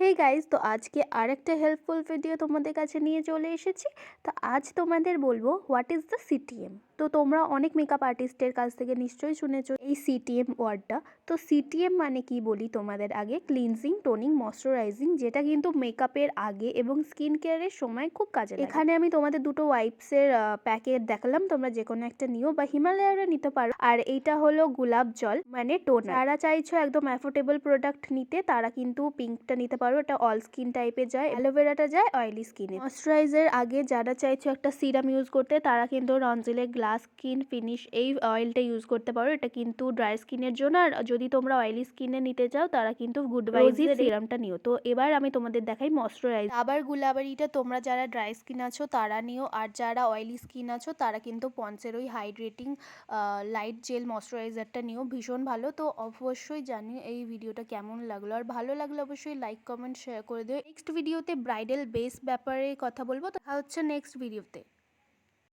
Hey guys তো আজকে আরেকটা হেল্পফুল ভিডিও তোমাদের কাছে নিয়ে চলে এসেছি। তো আজ তোমাদের বলব হোয়াট ইজ দ্য সিটিএম তো তোমরা অনেক মেকআপ আর্টিস্টের কাছ থেকে নিশ্চয়ই শুনেছো এই সিটিএম ওয়ার্ডটা। তো সিটিএম মানে কি বলি তোমাদের আগে? ক্লিনজিং টোনিং ময়শ্চারাইজিং যেটা কিন্তু মেকআপের আগে এবং স্কিন কেয়ারের সময় খুব কাজে এখানে আমি তোমাদের দুটো ওয়াইপসের প্যাকেট দেখালাম। তোমরা যে কোনো একটা নিও বা হিমালয়ারও নিতে পারো। আর এইটা হলো গোলাপ জল মানে টোনার যারা চাইছো একদম অ্যাফোর্ডেবল প্রোডাক্ট নিতে, তারা কিন্তু পিঙ্কটা নিতে পারো। এটা অল স্কিন টাইপে যায়। অ্যালোভেরাটা যায় অয়েলি স্কিনে ময়শ্চারাইজার আগে যারা চাইছো একটা সিরাম ইউজ করতে, তারা কিন্তু রনজেলের গ্লাস স্কিন ফিনিশ এই অয়েলটা ইউজ করতে পারো। এটা কিন্তু ড্রাই স্কিনের জন্য। আর যদি তোমরা অয়েলি স্কিনে নিতে চাও তারা কিন্তু গুড ভাইজের সিরামটা নিও। তো এবার আমি তোমাদের দেখাই ময়শ্চারাইজ আবার গুলাবারিটা তোমরা যারা ড্রাই স্কিন আছো তারা নিও। আর যারা অয়েলি স্কিন আছো তারা কিন্তু পন্সের ওই হাইড্রেটিং লাইট জেল ময়শ্চারাইজারটা নিও। ভীষণ ভালো। তো অবশ্যই জানি এই ভিডিওটা কেমন লাগল। আর ভালো লাগলে অবশ্যই লাইক কমেন্ট শেয়ার করে দিও। নেক্সট ভিডিওতে ব্রাইডাল বেস ব্যাপারে কথা বলব। দেখা হচ্ছে নেক্সট ভিডিওতে।